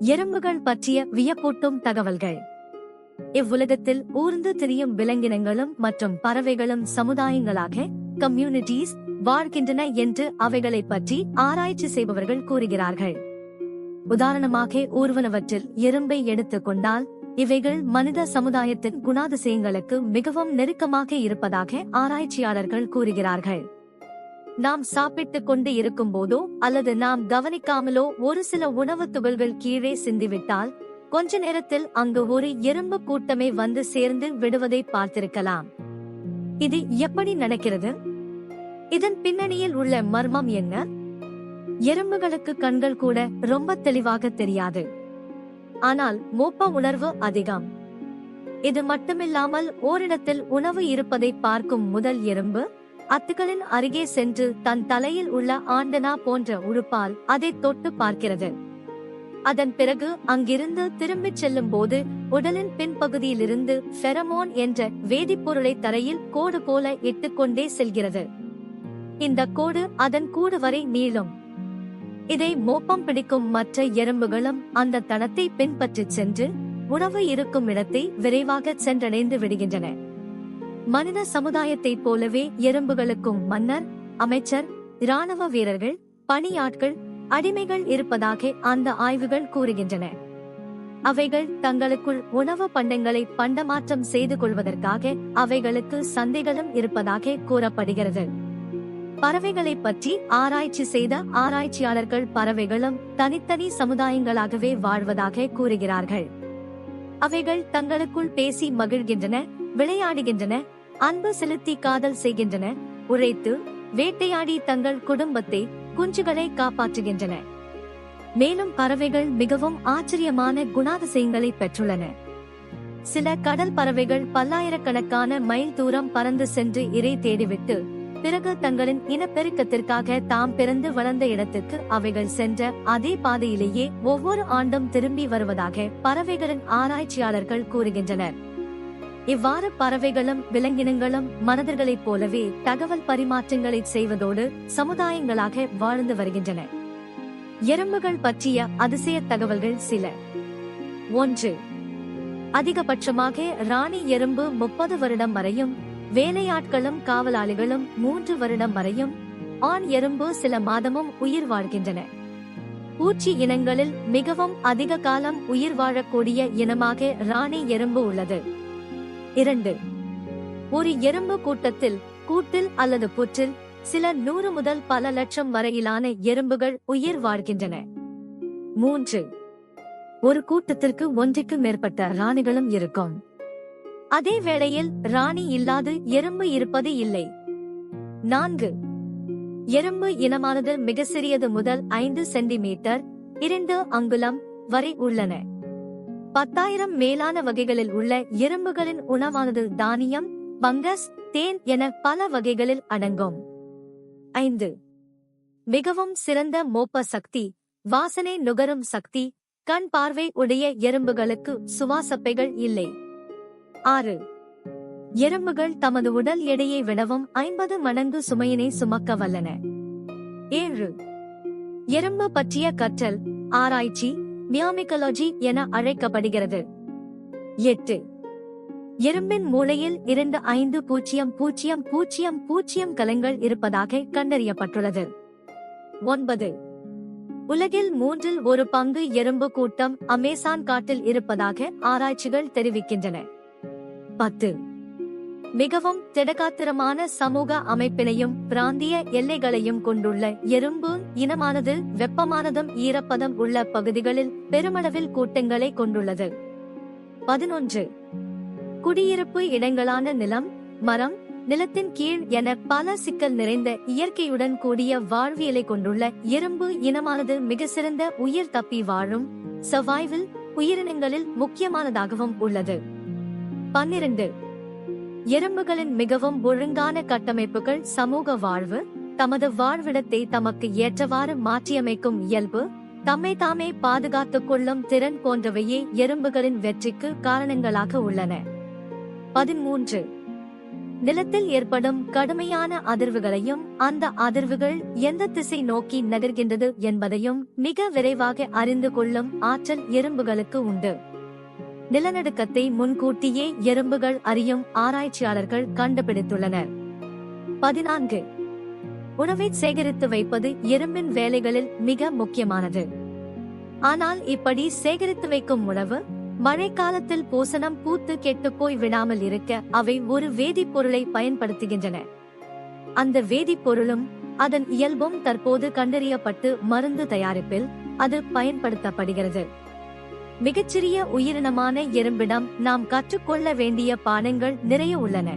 எறும்புகள் பற்றிய வியப்பூட்டும் தகவல்கள். இவ்வுலகத்தில் ஊர்ந்து திரியும் விலங்கினங்களும் மற்றும் பறவைகளும் சமுதாயங்களாக கம்யூனிட்டிஸ் வாழ்கின்றன என்று அவைகளை பற்றி ஆராய்ச்சி செய்பவர்கள் கூறுகிறார்கள். உதாரணமாக ஊர்வனவற்றில் எறும்பை எடுத்துக் கொண்டால் இவைகள் மனித சமுதாயத்தின் குணாதிசயங்களுக்கு மிகவும் நெருக்கமாக இருப்பதாக ஆராய்ச்சியாளர்கள் கூறுகிறார்கள். நாம் சாப்பிட்டுக் கொண்டு இருக்கும் போதோ அல்லது நாம் கவனிக்காமலோ ஒரு சில உணவு துகள்கள் கீழே சிந்திவிட்டால் கொஞ்ச நேரத்தில் அங்கு ஒரு எறும்பு கூட்டமே வந்து சேர்ந்து விடுவதை பார்த்திருக்கலாம். இது எப்படி நடக்கிறது? இதன் பின்னணியில் உள்ள மர்மம் என்ன? எறும்புகளுக்கு கண்கள் கூட ரொம்ப தெளிவாக தெரியாது. ஆனால் மோப்ப உணர்வு அதிகம். இது மட்டுமில்லாமல் ஓரிடத்தில் உணவு இருப்பதை பார்க்கும் முதல் எறும்பு அத்துகளின் அருகே சென்று தன் தலையில் உள்ள ஆண்டனா போன்ற உறுப்பால் அதை தொட்டு பார்க்கிறது. அதன் பிறகு அங்கிருந்து திரும்பிச் செல்லும் போது உடலின் பின்பகுதியிலிருந்து ஃபெரமோன் என்ற வேதிப்பொருளை தரையில் கோடு போல இட்டுக்கொண்டே செல்கிறது. இந்த கோடு அதன் கூடு வரை நீளும். இதை மோப்பம் பிடிக்கும் மற்ற எறும்புகளும் அந்த தடத்தை பின்பற்றிச் சென்று உணவு இருக்கும் இடத்தை விரைவாக சென்றடைந்து விடுகின்றன. மனித சமுதாயத்தைப் போலவே எறும்புகளுக்கும் மன்னர் அமைச்சர் இராணுவ வீரர்கள் பணியாட்கள் அடிமைகள் இருப்பதாக அந்த ஆய்வுகள் கூறுகின்றன. அவைகள் தங்களுக்குள் உணவு பண்டங்களை பண்டமாற்றம் செய்து கொள்வதற்காக அவைகளுக்கு சந்தைகளும் இருப்பதாக கூறப்படுகிறது. பறவைகளை பற்றி ஆராய்ச்சி செய்த ஆராய்ச்சியாளர்கள் பறவைகளும் தனித்தனி சமுதாயங்களாகவே வாழ்வதாக கூறுகிறார்கள். அவைகள் தங்களுக்குள் பேசி மகிழ்கின்றன விளையாடுகின்றன அன்பு செலுத்தி காதல் செய்கின்றன உழைத்து வேட்டையாடி தங்கள் குடும்பத்தை குஞ்சுகளை காப்பாற்றுகின்றன. மேலும் பறவைகள் மிகவும் ஆச்சரியமான குணாதிசயங்களை பெற்றுள்ளன. சில கடல் பறவைகள் பல்லாயிரக்கணக்கான மைல் தூரம் பறந்து சென்று இறை தேடிவிட்டு பிறகு தங்களின் இனப்பெருக்கத்திற்காக தாம் பிறந்து வளர்ந்த இடத்துக்கு அவைகள் சென்ற அதே பாதையிலேயே ஒவ்வொரு ஆண்டும் திரும்பி வருவதாக பறவைகளின் ஆராய்ச்சியாளர்கள் கூறுகின்றனர். இவ்வாறு பறவைகளும் விலங்கினங்களும் மனிதர்களைப் போலவே தகவல் பரிமாற்றங்களை செய்வதோடு சமுதாயங்களாக வாழ்ந்து வருகின்றன. எறும்புகள் பற்றிய அதிசய தகவல்கள் சில. ஒன்று. அதிகபட்சமாக ராணி எறும்பு முப்பது வருடம் வரையும் வேலையாட்களும் காவலாளிகளும் மூன்று வருடம் வரையும் ஆண் எறும்பு சில மாதமும் உயிர் வாழ்கின்றன. பூச்சி இனங்களில் மிகவும் அதிக காலம் உயிர் வாழக்கூடிய இனமாக ராணி எறும்பு உள்ளது. இரண்டு ஒரு எறும்பு கூட்டத்தில் கூட்டில் அல்லது புற்றில் சில நூறு முதல் பல லட்சம் வரையிலான எறும்புகள் உயிர் வாழ்கின்றன. மூன்று ஒரு கூட்டத்திற்கு ஒன்றுக்கு மேற்பட்ட ராணிகளும் இருக்கும். அதே வேளையில் ராணி இல்லாது எறும்பு இருப்பது இல்லை. நான்கு. எறும்பு இனமானது மிக சிறியது முதல் ஐந்து சென்டிமீட்டர் இரண்டு அங்குலம் வரை உள்ளன. பத்தாயிரம் மேலான வகைகளில் உள்ள எறும்புகளின் உணவானது தானியம் பங்கஸ் தேன் என பல வகைகளில் அடங்கும். ஐந்து. மிகவும் சிறந்த மோப்ப சக்தி வாசனை நுகரும் சக்தி கண் பார்வை உடைய எறும்புகளுக்கு சுவாசப்பைகள் இல்லை. ஆறு. எறும்புகள் தமது உடல் எடையை விடவும் ஐம்பது மடங்கு சுமையினை சுமக்க வல்லன. ஏழு. எறும்பு பற்றிய கற்றல் ஆராய்ச்சி மியாமிகலாஜி என அழைக்கப்படுகிறது. எட்டு. எறும்பின் மூளையில் இரண்டு ஐந்து பூஜ்ஜியம் பூஜ்ஜியம் பூஜ்ஜியம் பூஜ்ஜியம் கலங்கள் இருப்பதாக கண்டறியப்பட்டுள்ளது. ஒன்பது. உலகில் மூன்றில் ஒரு பங்கு எறும்பு கூட்டம் அமேசான் காட்டில் இருப்பதாக ஆராய்ச்சிகள் தெரிவிக்கின்றன. பத்து. மிகவும் திடகாத்திரமான சமூக அமைப்பினையும் பிராந்திய எல்லைகளையும் கொண்டுள்ள எறும்பு இனமானது வெப்பமானதும் ஈரப்பதம் உள்ள பகுதிகளில் பெருமளவில் கூட்டங்களை கொண்டுள்ளது. பதினொன்று. குடியிருப்பு இடங்களான நிலம் மரம் நிலத்தின் கீழ் என பல சிக்கல் நிறைந்த இயற்கையுடன் கூடிய வாழ்வியலை கொண்டுள்ள எறும்பு இனமானது மிக சிறந்த உயிர் தப்பி வாழும் சர்வைவல் உயிரினங்களில் முக்கியமானதாகவும் உள்ளது. பன்னிரண்டு. எறும்புகளின் மிகவும் ஒழுங்கான கட்டமைப்புகள் சமூக வாழ்வு தமது வாழ்விடத்தை தமக்கு ஏற்றவாறு மாற்றியமைக்கும் இயல்பு தம்மை தாமே பாதுகாத்துக் கொள்ளும் திறன் போன்றவையே எறும்புகளின் வெற்றிக்கு காரணங்களாக உள்ளன. பதிமூன்று. நிலத்தில் ஏற்படும் கடுமையான அதிர்வுகளையும் அந்த அதிர்வுகள் எந்த திசை நோக்கி நகர்கின்றது என்பதையும் மிக விரைவாக அறிந்து கொள்ளும் ஆற்றல் எறும்புகளுக்கு உண்டு. நிலநடுக்கத்தை முன்கூட்டியே எறும்புகள் அறியும் ஆராய்ச்சியாளர்கள் கண்டுபிடித்துள்ளனர். பதினான்கு. உணவை சேகரித்து வைப்பது எறும்பின் வேலைகளில் மிக முக்கியமானது. ஆனால் இப்படி சேகரித்து வைக்கும் உணவு மழைக்காலத்தில் பூசணம் பூத்து கெட்டுப்போய் விடாமல் இருக்க அவை ஒரு வேதிப்பொருளை பயன்படுத்துகின்றன. அந்த வேதிப்பொருளும் அதன் இயல்பும் தற்போது கண்டறியப்பட்டு மருந்து தயாரிப்பில் அது பயன்படுத்தப்படுகிறது. மிகச்சிறிய உயிரினமான எறும்பிடம் நாம் கற்றுக்கொள்ள வேண்டிய பாடங்கள் நிறைய உள்ளன.